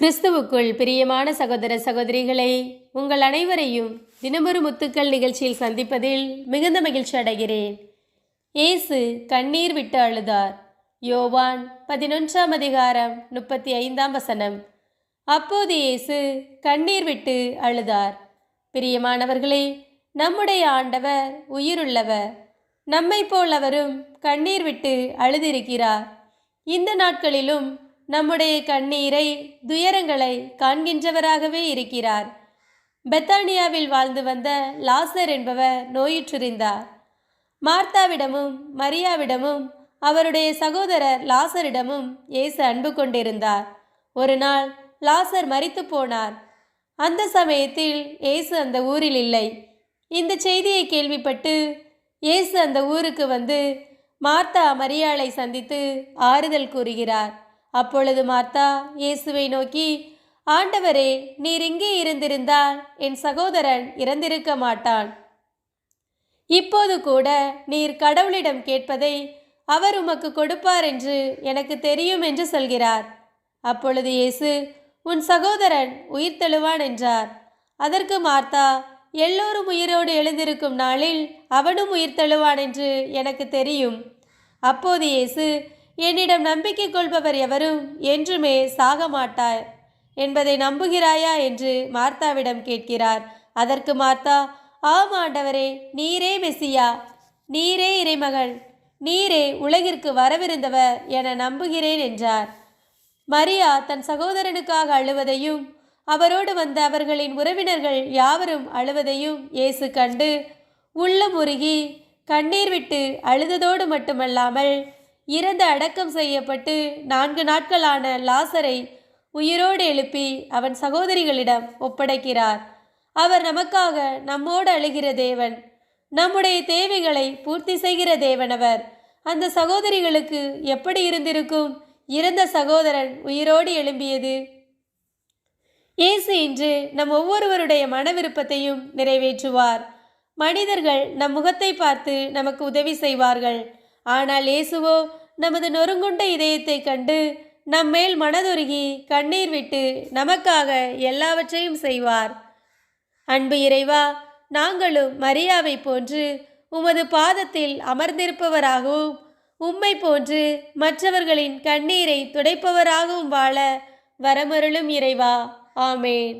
கிறிஸ்துவுக்குள் பிரியமான சகோதர சகோதரிகளை உங்கள் அனைவரையும் தினமொரு முத்துக்கள் நிகழ்ச்சியில் சந்திப்பதில் மிகுந்த மகிழ்ச்சி அடைகிறேன். இயேசு கண்ணீர் விட்டு அழுதார். யோவான் பதினொன்றாம் அதிகாரம் முப்பத்தி ஐந்தாம் வசனம். அப்போது இயேசு கண்ணீர் விட்டு அழுதார். பிரியமானவர்களே நம்முடைய ஆண்டவர் உயிருள்ளவர். நம்மை போல் அவரும் கண்ணீர் விட்டு அழுதிருக்கிறார். இந்த நாட்களிலும் நம்முடைய கண்ணீரை துயரங்களை காண்கின்றவராகவே இருக்கிறார். பெத்தானியாவில் வாழ்ந்து வந்த லாசர் என்பவர் நோயுற்றிருந்தார். மார்த்தாவிடமும் மரியாவிடமும் அவருடைய சகோதரர் லாசரிடமும் இயேசு அன்பு கொண்டிருந்தார். ஒரு நாள் லாசர் மறித்து போனார். அந்த சமயத்தில் இயேசு அந்த ஊரில் இல்லை. இந்த செய்தியை கேள்விப்பட்டு இயேசு அந்த ஊருக்கு வந்து மார்த்தா மரியாளை சந்தித்து ஆறுதல் கூறுகிறார். அப்பொழுது மார்த்தா இயேசுவை நோக்கி ஆண்டவரே நீர் இங்கே இருந்திருந்தால் என் சகோதரன் இறந்திருக்க மாட்டான். இப்போது கூட நீர் கடவுளிடம் கேட்பதை அவர் உமக்கு கொடுப்பார் என்று எனக்கு தெரியும் என்று சொல்கிறார். அப்பொழுது இயேசு உன் சகோதரன் உயிர் தெழுவான் என்றார். அதற்கு மார்த்தா எல்லோரும் உயிரோடு எழுந்திருக்கும் நாளில் அவனும் உயிர் தழுவான் என்று எனக்கு தெரியும். அப்போது இயேசு என்னிடம் நம்பிக்கை கொள்பவர் எவரும் என்றுமே சாக மாட்டார். என்பதை நம்புகிறாயா என்று மார்த்தாவிடம் கேட்கிறார். அதற்கு மார்த்தா ஆம் ஆண்டவரே நீரே மெசியா. நீரே இறைமகள். நீரே உலகிற்கு வரவிருந்தவர் என நம்புகிறேன் என்றார். மரியா தன் சகோதரனுக்காக அழுவதையும் அவரோடு வந்த அவர்களின் உறவினர்கள் யாவரும் அழுவதையும் இயேசு கண்டு உள்ளம் உருகி கண்ணீர் விட்டு அழுததோடு மட்டுமல்லாமல் இறந்து அடக்கம் செய்யப்பட்டு நான்கு நாட்களான லாசரை உயிரோடு எழுப்பி அவன் சகோதரிகளிடம் ஒப்படைக்கிறார். அவர் நமக்காக நம்மோடு அழுகிற தேவன் நம்முடைய தேவைகளை பூர்த்தி செய்கிற தேவனவர் அந்த சகோதரிகளுக்கு எப்படி இருந்திருக்கும்? இறந்த சகோதரன் உயிரோடு எழும்பியது. இயேசு இன்று நம் ஒவ்வொருவருடைய மன விருப்பத்தையும் நிறைவேற்றுவார். மனிதர்கள் நம் முகத்தை பார்த்து நமக்கு உதவி செய்வார்கள். ஆனால் இயேசுவோ நமது நொறுங்குண்ட இதயத்தை கண்டு நம்மேல் மனதுருகி கண்ணீர் விட்டு நமக்காக எல்லாவற்றையும் செய்வார். அன்பு இறைவா நாங்களும் மரியாவை போன்று உமது பாதத்தில் அமர்ந்திருப்பவராகவும் உம்மை போன்று மற்றவர்களின் கண்ணீரை துடைப்பவராகவும் வாழ வரமருளும் இறைவா. ஆமேன்.